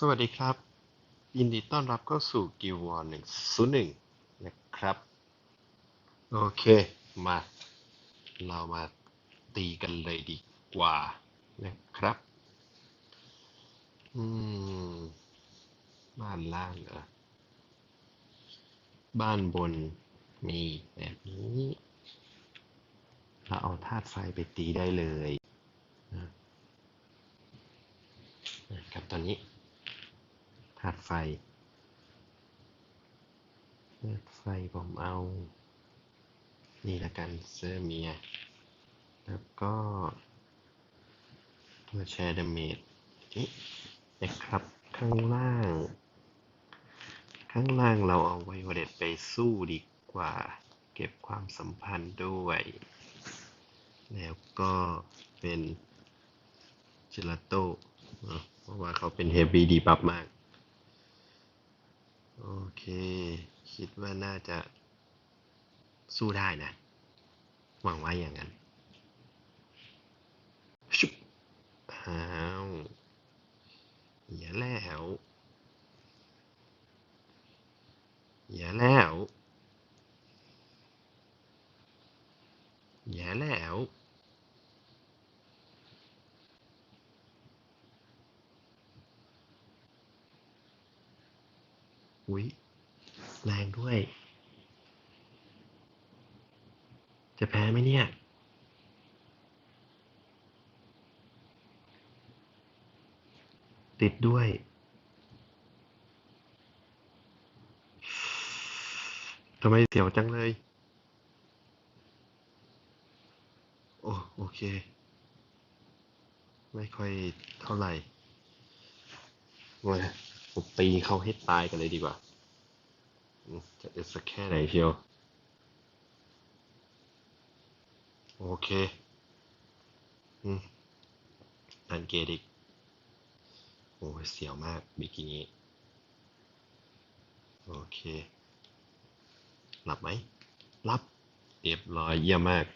สวัสดีครับ ยินดีต้อนรับเข้าสู่กิววอร์หนึ่งศูนย์หนึ่งนะครับ โอเค มา เรามาตีกันเลยดีกว่านะครับอืมบ้านล่างเหรอบ้านบนมีแบบนี้เราเอาธาตุไฟไปตีได้เลยนะครับตอนนี้ ธาตุไฟธาตุไฟผมเอา นี่ละกันเซอร์เมีย แล้วก็ตัวแชร์ดาเมจนี่นะครับ ข้างล่าง ข้างล่างเราเอาไวโอเลตไปสู้ดีกว่า เก็บความสัมพันธ์ด้วย แล้วก็เป็นเจลาโต้เนอะเพราะว่าเขาเป็นเฮฟวี่ดีบัฟมาก โอเค คิดว่าน่าจะสู้ได้นะ หวังว่าอย่างนั้นชุบอ้าวอย่าแล้วอย่าแล้วอย่าแล้ว อุ๊ย แรงด้วย จะแพ้ไหมเนี่ย ติดด้วย ทำไมเสียวจังเลย โอ้โอเค ไม่ค่อยเท่าไหร่มาผมตีเขาให้ตายกันเลยดีกว่า จะเอ็ดสักแค่ไหนเชียว โอเคอืมอันเกตอีกโอ้เสียวมากบิกินี้ โอเค หลับไหมหลับ เรียบร้อยเยี่ยมมาก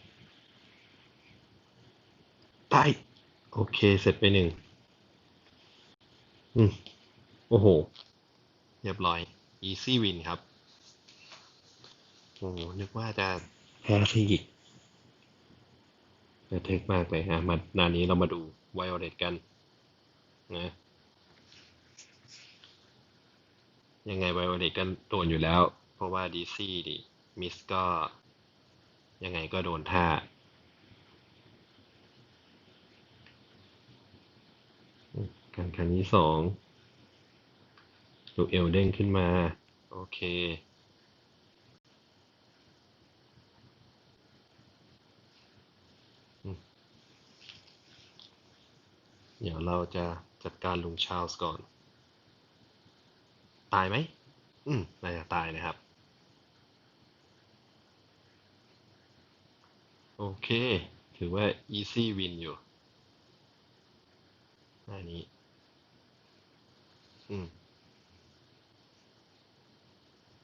ตายโอเค เสร็จไปหนึ่ง อืม โอ้โห เรียบร้อย easy win ครับ โอ้โหนึกว่าจะแพ้ซะอีกแต่เทคมากเลยฮะมานานี้เรามาดูไวโอเลตกัน นะ ยังไงไวโอเลตก็โดนอยู่แล้ว เพราะว่าดีซี่ดิมิสก็ ยังไงก็โดนท่าการครั้งที่สองลูกเอลเด้งขึ้นมา โอเค เดี๋ยวเราจะจัดการลุงชาลส์ก่อน ตายไหม อืมน่าจะตายนะครับ โอเค ถือว่า easy win อยู่ หน้านี้ อืม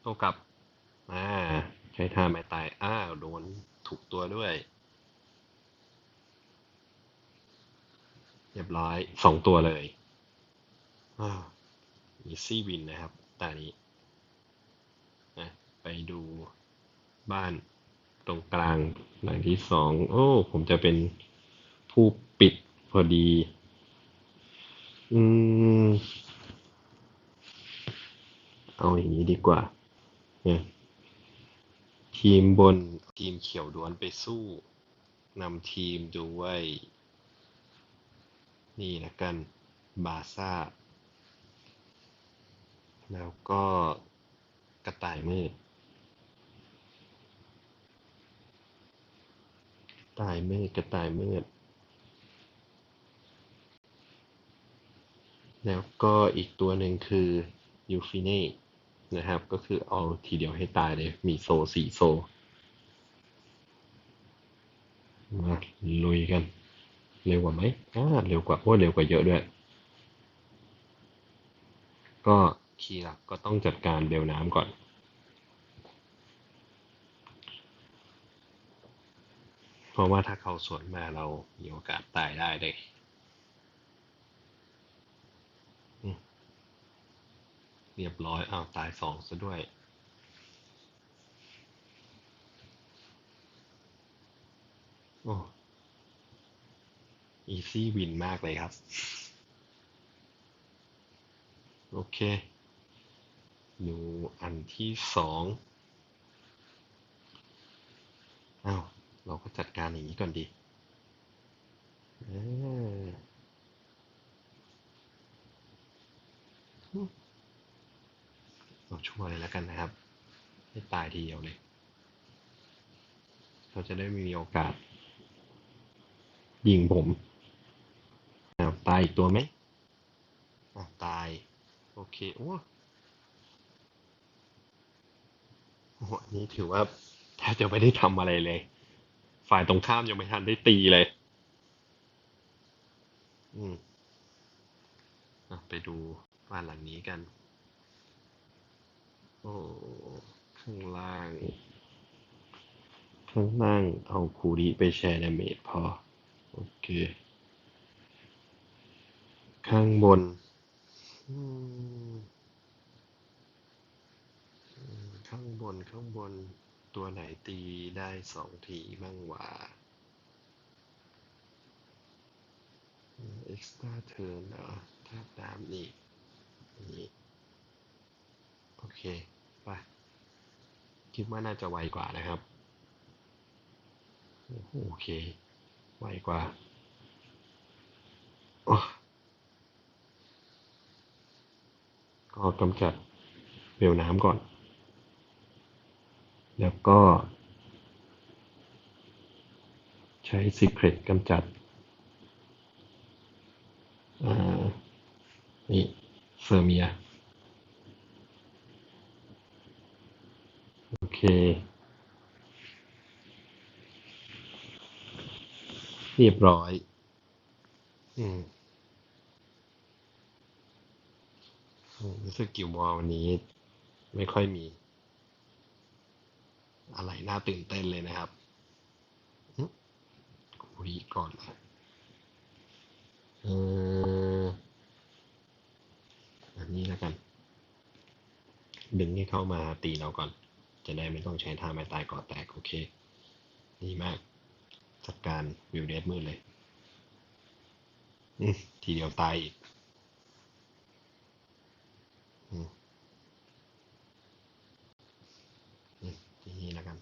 โตกลับ อ่า ใช้ท่าไม้ตาย อ้าว โดนถูกตัวด้วย เรียบร้อยสองตัวเลยอ้าว easy win นะครับตานี้นะไปดูบ้านตรงกลางหลังที่สองโอ้ ผมจะเป็นผู้ปิดพอดี อืม เอาอย่างนี้ดีกว่าเนี่ยทีมบนทีมเขียวด้วนไปสู้นำทีมด้วย นี่ละกันบาซ่า แล้วก็กระต่ายมืดตายมืดกระต่ายมืด แล้วก็อีกตัวหนึ่งคือยูฟิเน่นะครับ ก็คือเอาทีเดียวให้ตายเลย มีโซสี่โซ มาลุยกัน เร็วกว่าไหมอ่าเร็วกว่าโอ้เร็วกว่าเยอะด้วย ก็คีย์หลักก็ต้องจัดการเบลน้ำก่อนเพราะว่าถ้าเขาสวนมาเรามีโอกาสตายได้เลยเรียบร้อยอ้าวตายสองซะด้วย โอ้ อีซี่วินมากเลยครับ โอเค ดูอันที่สองอ้าว เราก็จัดการอย่างนี้ก่อนดีเราช่วยเลยแล้วกันนะครับ ให้ตายทีเดียวเลย เราจะได้มีโอกาสยิงผม ตายอีกตัวไหมอ้าตาย โอเค โอ้โหนนี้ถือว่าแทบจะไม่ได้ทำอะไรเลย ฝ่ายตรงข้ามยังไม่ทันได้ตีเลย อืมอะไปดูบ้านหลังนี้กัน โอ้ ข้างล่าง ข้างล่างเอาคูริไปแชร์ดาเมจพอ โอเค ข้างบน ข้างบนข้างบนตัวไหนตีได้สองทีบ้างวะเอ็กซ์ตร้าเทิร์นเหรอธาตุน้ำนี่นี่โอเคไปคิดว่าน่าจะไวกว่านะครับ โอเค ไวกว่า โอ้ ก็กำจัดเบลวน้ำก่อน แล้วก็ ใช้ Secret กำจัดนี่เฟอร์เมีย โอเค เรียบร้อย อืมอืม รู้สึกกิววอลวันนี้ ไม่ค่อยมี อะไรน่าตื่นเต้นเลยนะครับคุยก่อนละเอออันนี้แล้วกัน ดึงให้เข้ามาตีเราก่อน จะได้ไม่ต้องใช้ท่าไม้ตายก่อแตก โอเค ดีมากจัดการวิวเดสมืดเลยทีเดียวตายอีก อืมอืมทีนี้แล้วกัน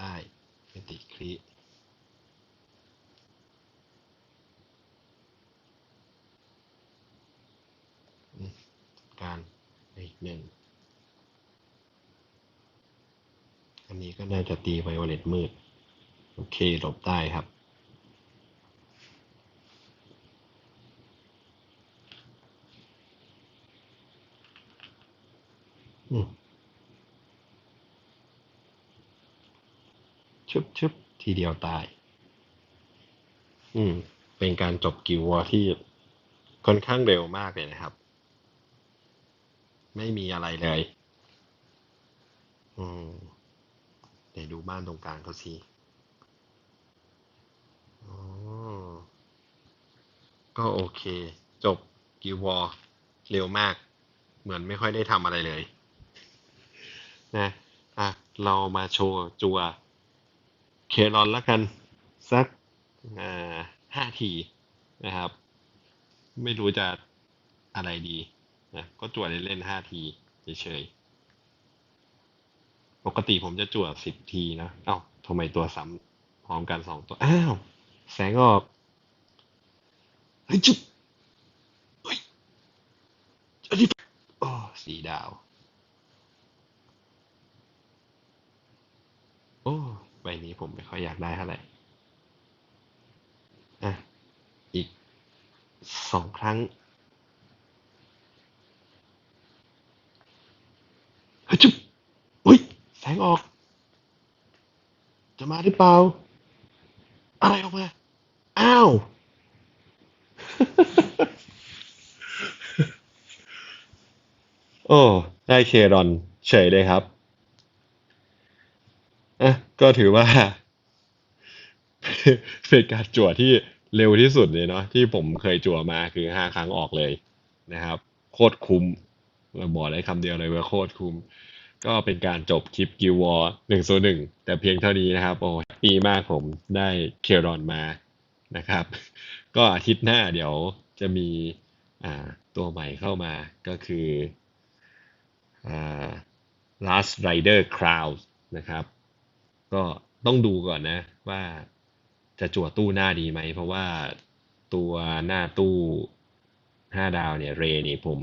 อ่าหลบได้ไม่ติคลิการอีกหนึ่ง อันนี้ก็น่าจะตีไวโอเลตมืด โอเคหลบได้ครับ อืม ชึบชึบทีเดียวตาย อืม เป็นการจบกิววอร์ที่ค่อนข้างเร็วมากเลยนะครับ ไม่มีอะไรเลย อืมเดี๋ยวดูบ้านตรงกลางเขาสิอ๋อก็โอเค จบกิววอร์เร็วมาก เหมือนไม่ค่อยได้ทำอะไรเลย นะ อะ เรามาโชว์จัว เครอนแล้วกันสักห้าทีนะครับ ไม่รู้จะอะไรดีนะก็จั่วเล่นๆห้าทีเฉยๆปกติผมจะจั่วสิบทีนะเอ้าทำไมตัวซ้ำพร้อมกันสองตัว อ้าว แสงออกเฮ้ยจุ๊บเฮ้ยอันนี้โอ้สีดาว โอ้ ใบนี้ผมไม่ค่อยอยากได้เท่าไหร่อะอีกสองครั้งเฮ้ยจุ๊บอุ้ยแสงออก จะมาหรือเปล่า อะไรออกมา อ้าว โอ้ ได้เครอนเฉยเลยครับ อะก็ถือว่า เป็นการจั่วที่เร็วที่สุดเลยเนาะที่ผมเคยจั่วมาคือห้าครั้งออกเลยนะครับ โคตรคุ้มบอกได้คำเดียวเลยว่าโคตรคุ้ม ก็เป็นการจบคลิปกิววอร์หนึ่งโซหนึ่งแต่เพียงเท่านี้นะครับ โอ้ปีมากผมได้เครอนมานะครับ ก็อาทิตย์หน้าเดี๋ยวจะมีอ่าตัวใหม่เข้ามาก็คืออ่า Last Rider Crowd นะครับ ก็ต้องดูก่อนนะ ว่าจะจั่วตู้หน้าดีไหม เพราะว่าตัวหน้าตู้ห้าดาวเนี่ยเรนี่ผม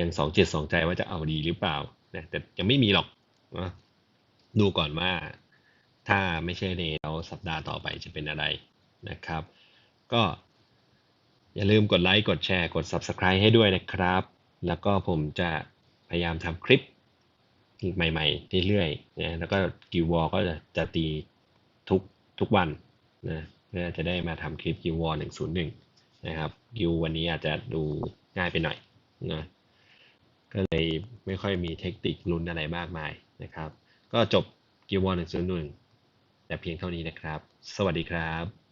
ยังสองจิตสองใจว่าจะเอาดีหรือเปล่านะแต่ยังไม่มีหรอกนะดูก่อนว่าถ้าไม่ใช่เรแล้วสัปดาห์ต่อไปจะเป็นอะไรนะครับ ก็อย่าลืมกดไลค์ กดแชร์ กด Subscribe ให้ด้วยนะครับ แล้วก็ผมจะพยายามทำคลิป ใหม่ๆเรื่อยๆนะแล้วก็กิววอก็จะจะตีทุกทุกวันนะเพื่อจะได้มาทำคลิปกิววอหนึ่งศูนย์หนึ่งนะครับกิววันนี้อาจจะดูง่ายไปหน่อยนะก็เลยไม่ค่อยมีเทคนิคลุ้นอะไรมากมายนะครับ ก็จบกิววอหนึ่งศูนย์หนึ่งแต่เพียงเท่านี้นะครับ สวัสดีครับ